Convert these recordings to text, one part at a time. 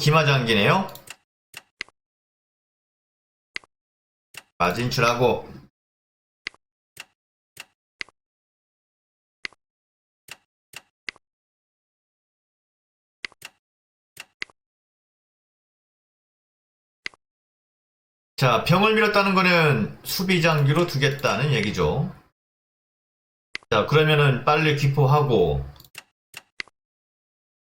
기마장기네요. 마진출하고 자, 병을 밀었다는 거는 수비장기로 두겠다는 얘기죠. 자, 그러면은 빨리 기포하고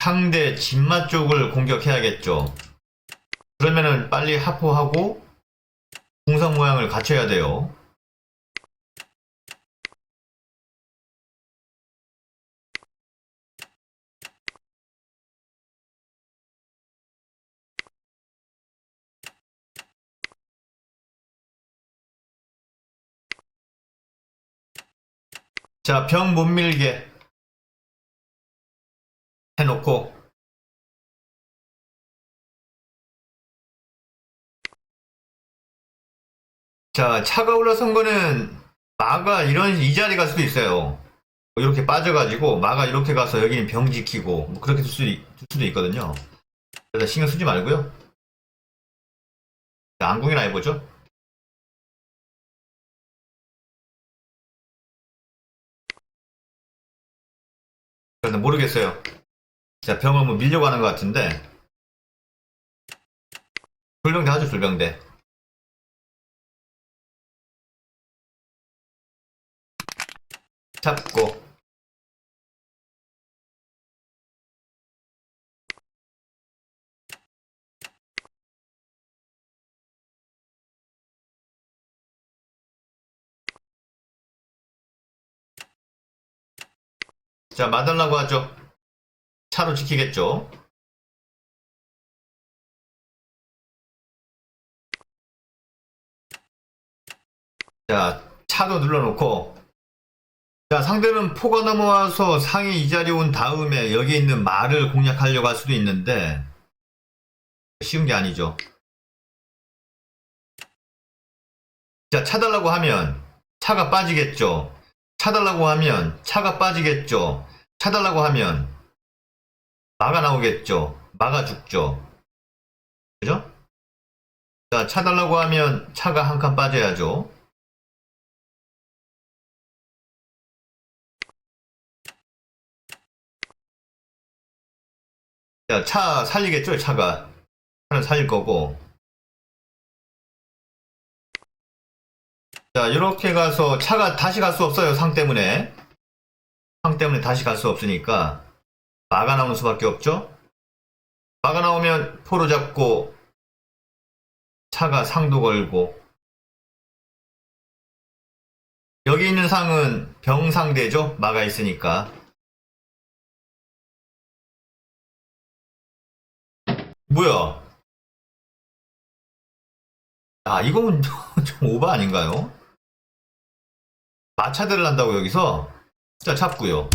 상대 진마 쪽을 공격해야겠죠. 그러면은 빨리 하포하고 궁상 모양을 갖춰야 돼요. 자, 병 못 밀게 해놓고 자, 차가 올라선 거는 마가 이런 이 자리 갈 수도 있어요. 이렇게 빠져가지고 마가 이렇게 가서 여기는 병 지키고 뭐 그렇게 될 수도, 있- 될 수도 있거든요. 그래서 신경 쓰지 말고요. 자, 안궁이나 해보죠. 모르겠어요. 자, 병을 뭐 밀려고 하는 것 같은데. 불병대 하죠, 불병대. 잡고. 자, 맞으려고 하죠. 차로 지키겠죠. 자, 차도 눌러놓고. 자, 상대는 포가 넘어와서 상이 이 자리에 온 다음에 여기 있는 말을 공략하려고 할 수도 있는데, 쉬운 게 아니죠. 자, 차달라고 하면 차가 빠지겠죠. 차달라고 하면 차가 빠지겠죠. 차달라고 하면 마가 나오겠죠. 마가 죽죠. 그죠? 자, 차 달라고 하면 차가 한 칸 빠져야죠. 자, 차 살리겠죠, 차가. 차는 살릴 거고. 자, 이렇게 가서 차가 다시 갈 수 없어요, 상 때문에. 상 때문에 다시 갈 수 없으니까. 마가 나오는 수밖에 없죠? 마가 나오면 포로 잡고, 차가 상도 걸고. 여기 있는 상은 병상대죠? 마가 있으니까. 뭐야? 아, 이건 좀 오바 아닌가요? 마차대를 한다고 여기서? 자, 잡고요.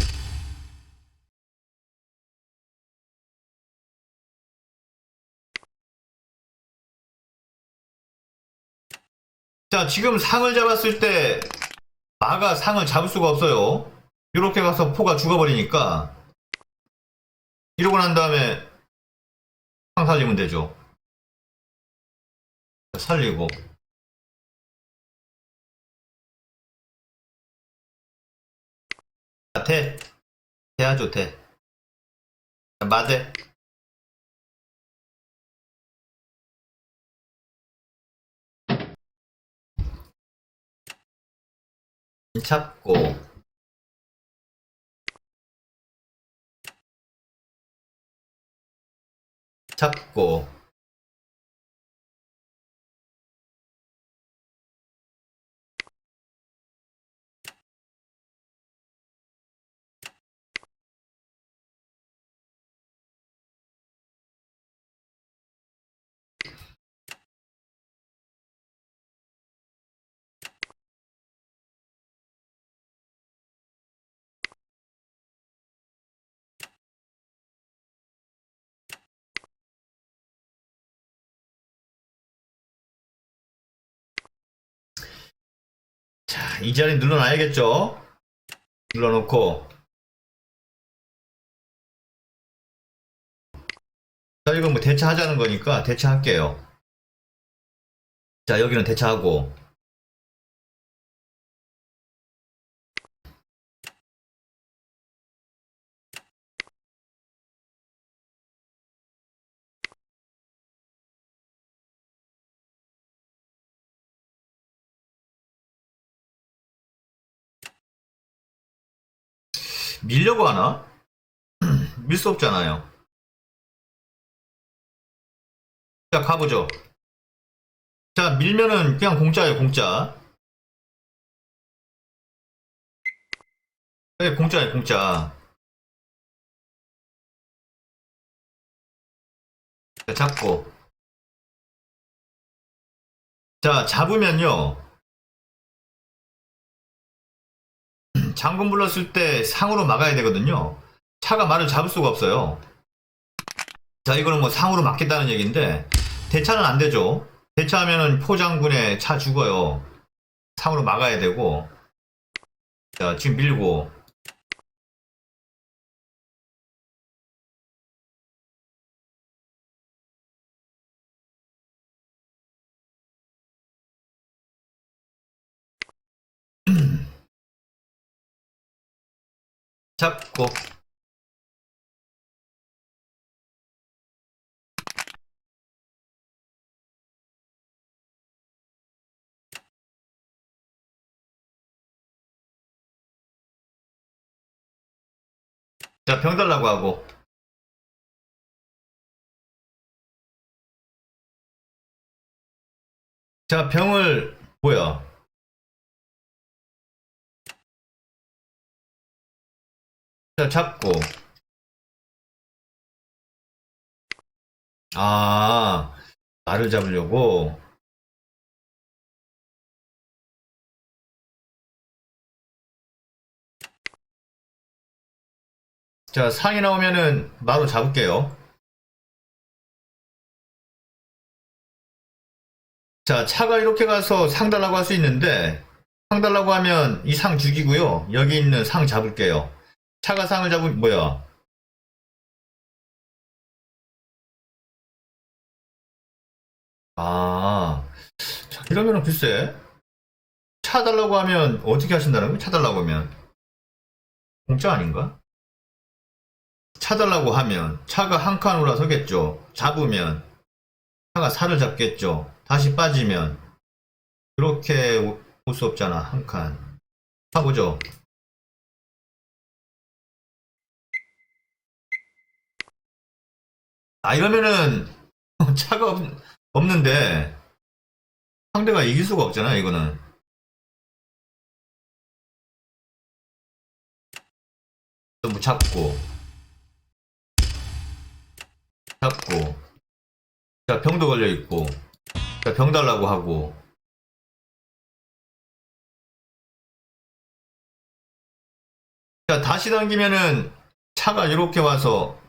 자, 지금 상을 잡았을 때 마가 상을 잡을 수가 없어요. 이렇게 가서 포가 죽어버리니까 이러고 난 다음에 상 살리면 되죠. 살리고 태하죠 태 자, 마대 잡고. 잡고 이 자리 눌러놔야겠죠? 눌러놓고. 자, 이건 뭐 대차하자는 거니까 대차할게요. 자, 여기는 대차하고. 밀려고 하나? 밀 수 없잖아요. 자, 가보죠. 자, 밀면은 그냥 공짜예요, 공짜. 네, 공짜예요, 공짜. 자, 잡고. 자, 잡으면요. 장군 불렀을 때 상으로 막아야 되거든요. 차가 말을 잡을 수가 없어요. 자, 이거는 뭐 상으로 막겠다는 얘기인데, 대차는 안 되죠. 대차하면은 포장군에 차 죽어요. 상으로 막아야 되고. 자, 지금 밀고. 잡고. 자, 병 달라고 하고. 자, 병을, 뭐야. 자, 잡고. 아, 나를 잡으려고. 자, 상이 나오면은 바로 잡을게요. 자, 차가 이렇게 가서 상 달라고 할 수 있는데, 상 달라고 하면 이 상 죽이고요. 여기 있는 상 잡을게요. 차가 상을 잡으면, 뭐야. 아, 자, 이러면은 글쎄, 차 달라고 하면 어떻게 하신다는 거예요? 차 달라고 하면. 공짜 아닌가? 차 달라고 하면 차가 한 칸 올라서겠죠. 잡으면 차가 살을 잡겠죠. 다시 빠지면 그렇게 올 수 없잖아. 한 칸. 가보죠. 아 이러면은 차가 없, 없는데 상대가 이길 수가 없잖아. 이거는. 너무 잡고 잡고 자 병도 걸려 있고 자 병 달라고 하고 자 다시 당기면은 차가 이렇게 와서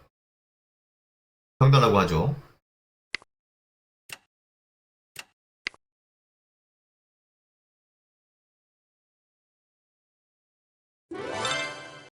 병 달라고 하죠